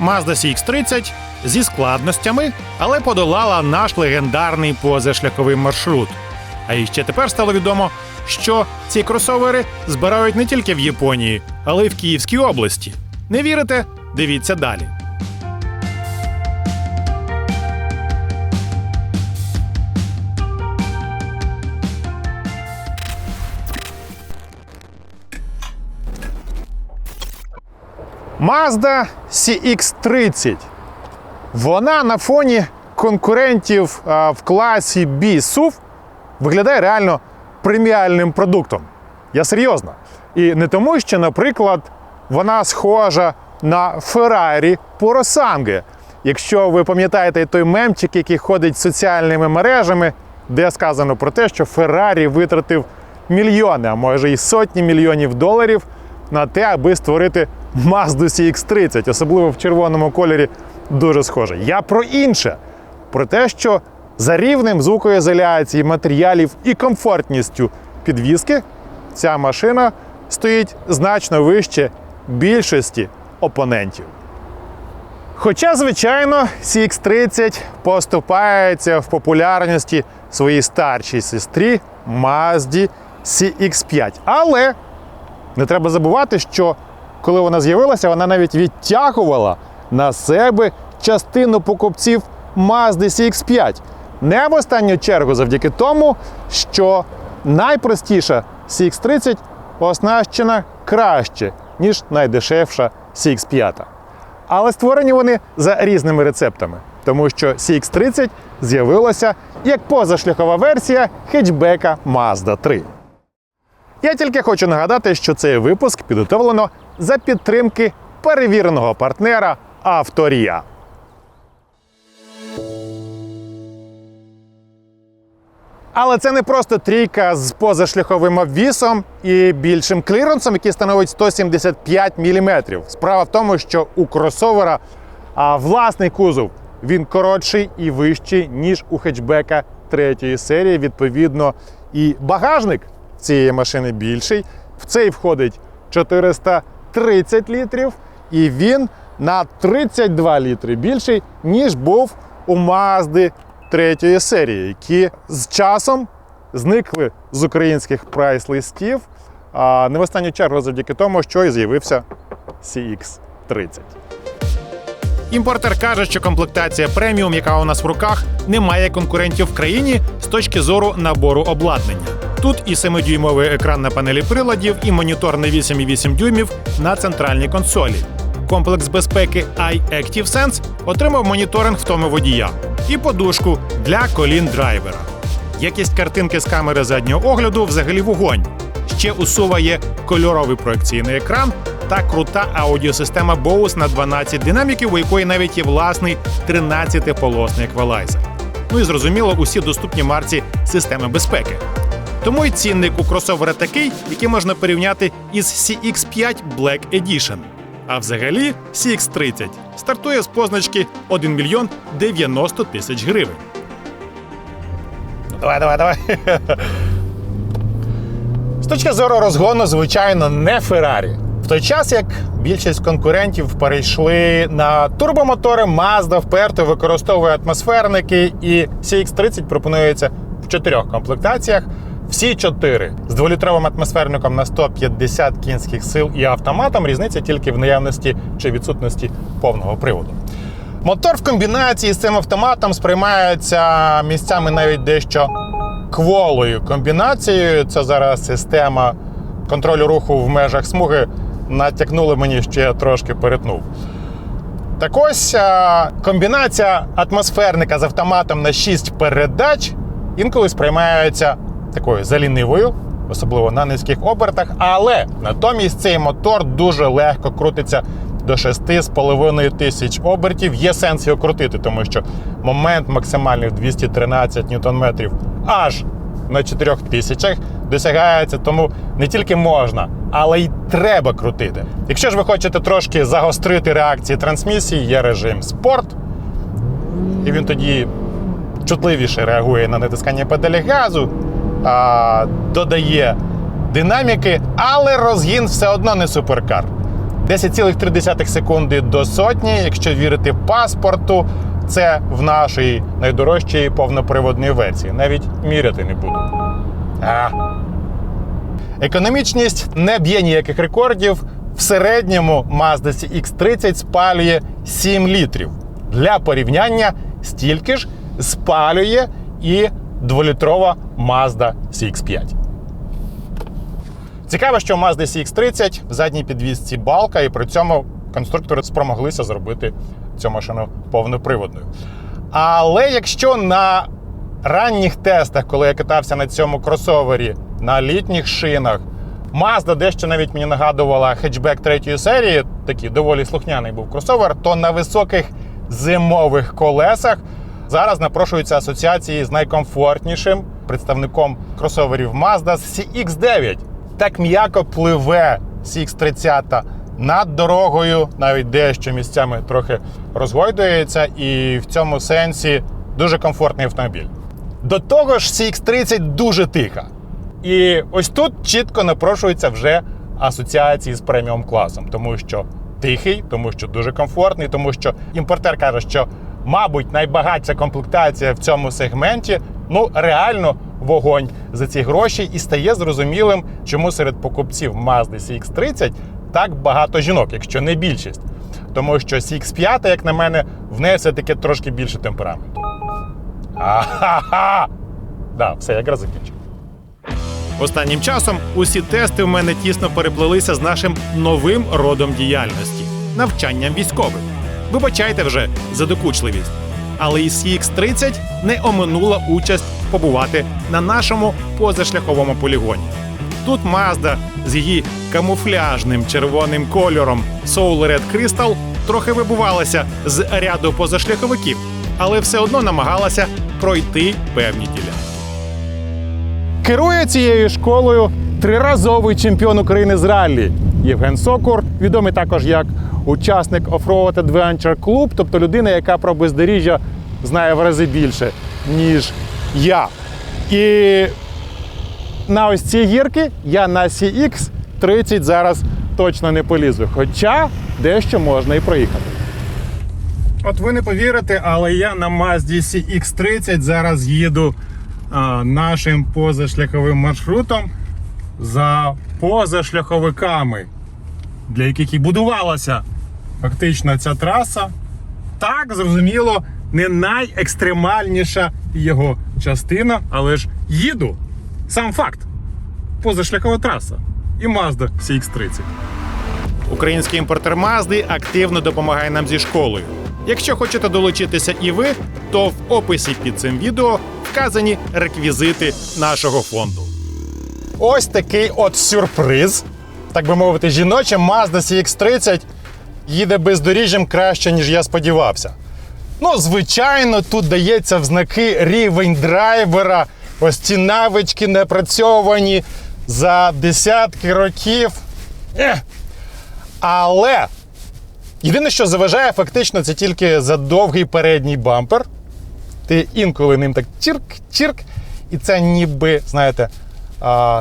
Mazda CX-30 зі складностями, але подолала наш легендарний позашляховий маршрут. А іще тепер стало відомо, що ці кросовери збирають не тільки в Японії, але й в Київській області. Не вірите? Дивіться далі. Mazda CX-30. Вона на фоні конкурентів в класі B SUV виглядає реально преміальним продуктом. Я серйозно. І не тому, що, наприклад, вона схожа на Ferrari Purosangue. Якщо ви пам'ятаєте той мемчик, який ходить соціальними мережами, де сказано про те, що Ferrari витратив мільйони, а може і сотні мільйонів доларів на те, аби створити Mazda CX-30, особливо в червоному кольорі, дуже схоже. Я про інше. Про те, що за рівнем звукоізоляції, матеріалів і комфортністю підвіски ця машина стоїть значно вище більшості опонентів. Хоча, звичайно, CX-30 поступається в популярності своїй старшій сестрі Mazda CX-5. Але не треба забувати, що коли вона з'явилася, вона навіть відтягувала на себе частину покупців Mazda CX-5. Не в останню чергу завдяки тому, що найпростіша CX-30 оснащена краще, ніж найдешевша CX-5. Але створені вони за різними рецептами, тому що CX-30 з'явилася як позашляхова версія хетчбека Mazda 3. Я тільки хочу нагадати, що цей випуск підготовлено за підтримки перевіреного партнера Авторія. Але це не просто трійка з позашляховим обвісом і більшим кліренсом, який становить 175 мм. Справа в тому, що у кросовера а, власний кузов він коротший і вищий, ніж у хетчбека третьої серії. Відповідно, і багажник цієї машини більший. В цей входить 430 літрів, і він на 32 літри більший, ніж був у Мазди третьої серії, які з часом зникли з українських прайс-листів. А не в останню чергу завдяки тому, що і з'явився CX-30. Імпортер каже, що комплектація преміум, яка у нас в руках, не має конкурентів в країні з точки зору набору обладнання. Тут і 7-дюймовий екран на панелі приладів, і монітор на 8,8 дюймів на центральній консолі. Комплекс безпеки iActive Sense отримав моніторинг втоми водія і подушку для колін драйвера. Якість картинки з камери заднього огляду взагалі вогонь. Ще усуває кольоровий проекційний екран та крута аудіосистема Bose на 12 динаміків, у якої навіть є власний 13-полосний еквалайзер. Ну і зрозуміло, усі доступні марці системи безпеки. Тому й цінник у кросовера такий, який можна порівняти із CX5 Black Edition. А взагалі CX30 стартує з позначки 1 мільйон 90 тисяч гривень. Давай, давай, давай. З точки зору розгону, звичайно, не Феррарі. В той час, як більшість конкурентів перейшли на турбомотори, Mazda вперто використовує атмосферники, і CX-30 пропонується в чотирьох комплектаціях. Всі чотири з дволітровим атмосферником на 150 кінських сил і автоматом. Різниця тільки в наявності чи відсутності повного приводу. Мотор в комбінації з цим автоматом сприймається місцями навіть дещо кволою комбінацією. Це зараз система контролю руху в межах смуги. Натякнули мені, що я трошки перетнув. Так ось комбінація атмосферника з автоматом на 6 передач інколи сприймається такою залінивою, особливо на низьких обертах. Але натомість цей мотор дуже легко крутиться до 6,5 тисяч обертів. Є сенс його крутити, тому що момент максимальний в 213 ньютон-метрів аж на 4 тисячах досягається, тому не тільки можна, але й треба крутити. Якщо ж ви хочете трошки загострити реакції трансмісії, є режим спорт, і він тоді чутливіше реагує на натискання педалі газу, а, додає динаміки, але розгін все одно не суперкар. 10,3 секунди до сотні, якщо вірити паспорту, це в нашій найдорожчій повноприводній версії. Навіть міряти не буду. А. Економічність не б'є ніяких рекордів. В середньому Mazda CX-30 спалює 7 літрів. Для порівняння стільки ж спалює і 2-літрова Mazda CX-5. Цікаво, що в Mazda CX-30 в задній підвісці балка, і при цьому конструктори спромоглися зробити цю машину повноприводною. Але якщо на ранніх тестах, коли я катався на цьому кросовері на літніх шинах, Mazda дещо навіть мені нагадувала хетчбек третьої серії, такий доволі слухняний був кросовер, то на високих зимових колесах зараз напрошуються асоціації з найкомфортнішим представником кросоверів Mazda CX-9. Так м'яко пливе CX-30 над дорогою, навіть дещо місцями трохи розгойдується, і в цьому сенсі дуже комфортний автомобіль. До того ж, CX-30 дуже тиха. І ось тут чітко напрошуються вже асоціації з преміум класом, тому що тихий, тому що дуже комфортний, тому що імпортер каже, що, мабуть, найбагатша комплектація в цьому сегменті ну реально вогонь за ці гроші, і стає зрозумілим, чому серед покупців Mazda CX-30 так багато жінок, якщо не більшість. Тому що CX-5, як на мене, в неї все-таки трошки більше темпераменту. Ахаха! Да, все, якраз закінчив. Останнім часом усі тести в мене тісно переплелися з нашим новим родом діяльності навчанням військових. Вибачайте вже за докучливість. Але і CX-30 не оминула участь побувати на нашому позашляховому полігоні. Тут Mazda з її камуфляжним червоним кольором Soul Red Crystal трохи вибувалася з ряду позашляховиків, але все одно намагалася пройти певні ділянки. Керує цією школою триразовий чемпіон України з раллі Євген Сокур, відомий також як учасник Offroad Adventure Club, тобто людина, яка про бездоріжжя знає в рази більше, ніж я. І на ось ці гірки я на CX 30 зараз точно не полізу. Хоча дещо можна і проїхати. От ви не повірите, але я на Mazda CX-30 зараз їду а, нашим позашляховим маршрутом за позашляховиками, для яких і будувалася фактично ця траса. Так, зрозуміло, не найекстремальніша його частина, але ж їду. Сам факт. Позашляхова траса. І Mazda CX-30. Український імпортер Мазди активно допомагає нам зі школою. Якщо хочете долучитися і ви, то в описі під цим відео вказані реквізити нашого фонду. Ось такий от сюрприз. Так би мовити, жіноча Mazda CX-30 їде бездоріжжям краще, ніж я сподівався. Ну, звичайно, тут дається в знаки рівень драйвера. Ось ці навички напрацьовані за десятки років. Ех. Але єдине, що заважає, фактично, це тільки за довгий передній бампер. Ти інколи ним так чірк-чірк, і це ніби, знаєте,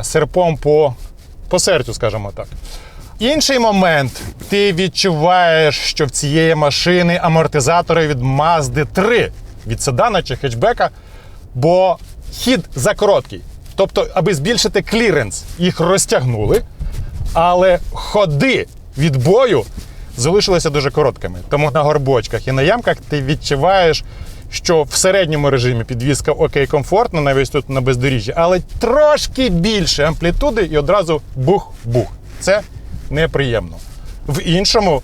серпом по, по серцю, скажімо так. Інший момент, ти відчуваєш, що в цієї машини амортизатори від Mazda 3 від седана чи хетчбека, бо хід закороткий. Тобто, аби збільшити кліренс, їх розтягнули, але ходи від бою залишилися дуже короткими. Тому на горбочках і на ямках ти відчуваєш, що в середньому режимі підвізка окей, комфортно, навіть тут на бездоріжжі, але трошки більше амплітуди і одразу бух-бух. Це неприємно. В іншому,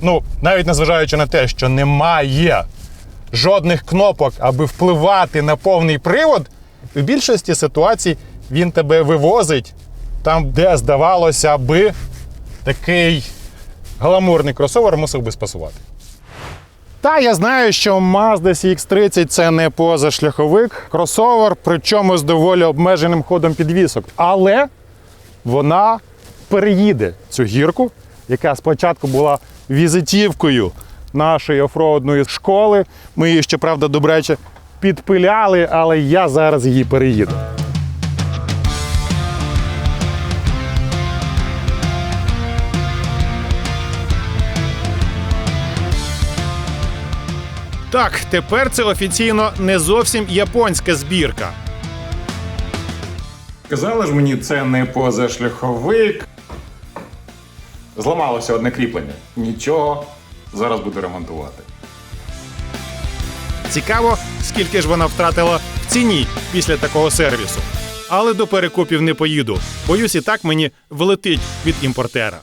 ну, навіть незважаючи на те, що немає жодних кнопок, аби впливати на повний привод, в більшості ситуацій він тебе вивозить там, де здавалося би такий гламурний кросовер мусив би спасувати. Та я знаю, що Mazda CX-30 це не позашляховик кросовер, причому з доволі обмеженим ходом підвісок. Але вона переїде цю гірку, яка спочатку була візитівкою нашої офроудної школи. Ми її щоправда добряче підпиляли, але я зараз її переїду. Так, тепер це офіційно не зовсім японська збірка. Казали ж мені, це не позашляховик, Зламалося одне кріплення. Нічого, зараз буду ремонтувати. Цікаво, скільки ж вона втратила в ціні після такого сервісу. Але до перекупів не поїду. Боюсь, і так мені влетить від імпортера.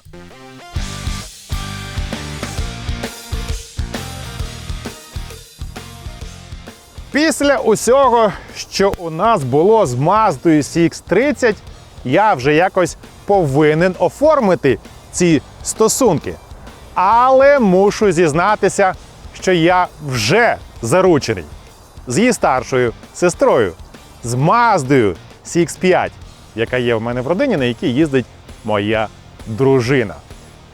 Після усього, що у нас було з Маздою CX-30, я вже якось повинен оформити ці стосунки. Але мушу зізнатися, що я вже заручений з її старшою сестрою, з Маздою CX-5, яка є в мене в родині, на якій їздить моя дружина.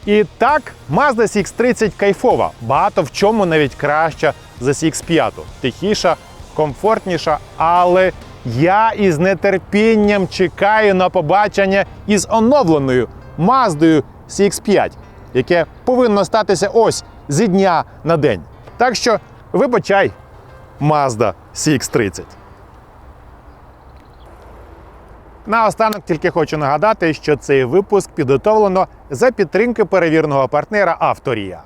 І так, Mazda CX-30 кайфова, багато в чому навіть краща за CX-5. Тихіша, комфортніша, але я із нетерпінням чекаю на побачення із оновленою Маздою CX-5, яке повинно статися ось зі дня на день. Так що вибачай, Mazda CX-30. Наостанок тільки хочу нагадати, що цей випуск підготовлено за підтримки перевірного партнера Авторія.